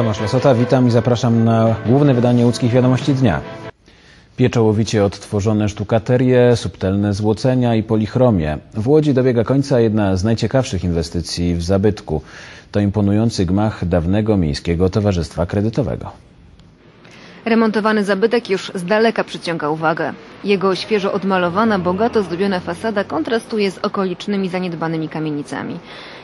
Tomasz Lasota, witam i zapraszam na główne wydanie łódzkich wiadomości dnia. Pieczołowicie odtworzone sztukaterie, subtelne złocenia i polichromie. W Łodzi dobiega końca jedna z najciekawszych inwestycji w zabytku. To imponujący gmach dawnego Miejskiego Towarzystwa Kredytowego. Remontowany zabytek już z daleka przyciąga uwagę. Jego świeżo odmalowana, bogato zdobiona fasada kontrastuje z okolicznymi zaniedbanymi kamienicami.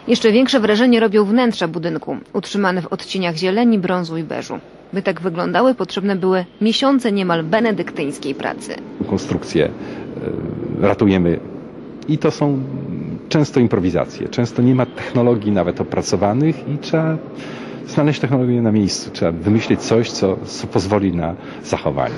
Jeszcze większe wrażenie robią wnętrza budynku, utrzymane w odcieniach zieleni, brązu i beżu. By tak wyglądały, potrzebne były miesiące niemal benedyktyńskiej pracy. konstrukcje e, ratujemy i to są często improwizacje. Często nie ma technologii nawet opracowanych i trzeba znaleźć technologię na miejscu. Trzeba wymyślić coś, co, co pozwoli na zachowanie.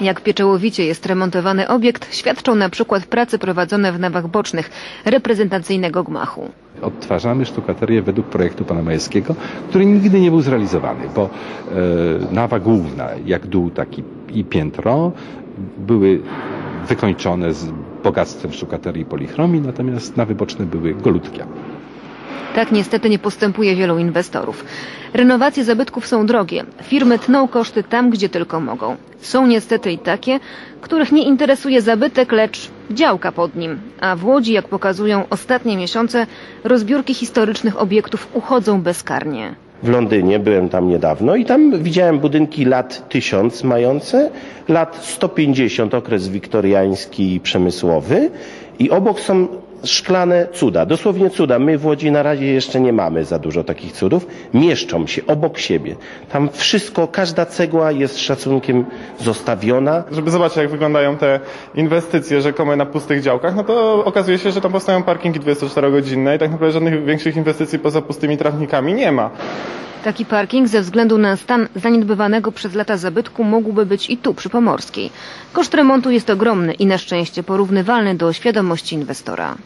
Jak pieczołowicie jest remontowany obiekt, świadczą na przykład prace prowadzone w nawach bocznych reprezentacyjnego gmachu. Odtwarzamy sztukaterię według projektu pana Majewskiego, który nigdy nie był zrealizowany, bo e, nawa główna, jak dół, tak i, i piętro, były wykończone z bogactwem sztukaterii polichromii, natomiast nawy boczne były golutkie. Tak niestety nie postępuje wielu inwestorów. Renowacje zabytków są drogie. Firmy tną koszty tam, gdzie tylko mogą. Są niestety i takie, których nie interesuje zabytek, lecz działka pod nim. A w Łodzi, jak pokazują ostatnie miesiące, rozbiórki historycznych obiektów uchodzą bezkarnie. w Londynie, byłem tam niedawno i tam widziałem budynki lat 1000 mające, lat 150 okres wiktoriański i przemysłowy i obok są szklane cuda, dosłownie cuda. My w Łodzi na razie jeszcze nie mamy za dużo takich cudów. Mieszczą się obok siebie. Tam wszystko, każda cegła jest szacunkiem zostawiona. żeby zobaczyć, jak wyglądają te inwestycje rzekome na pustych działkach, no to okazuje się, że tam powstają parkingi 24-godzinne i tak naprawdę żadnych większych inwestycji poza pustymi trawnikami nie ma. Taki parking ze względu na stan zaniedbywanego przez lata zabytku mógłby być i tu, przy Pomorskiej. Koszt remontu jest ogromny i na szczęście porównywalny do świadomości inwestora.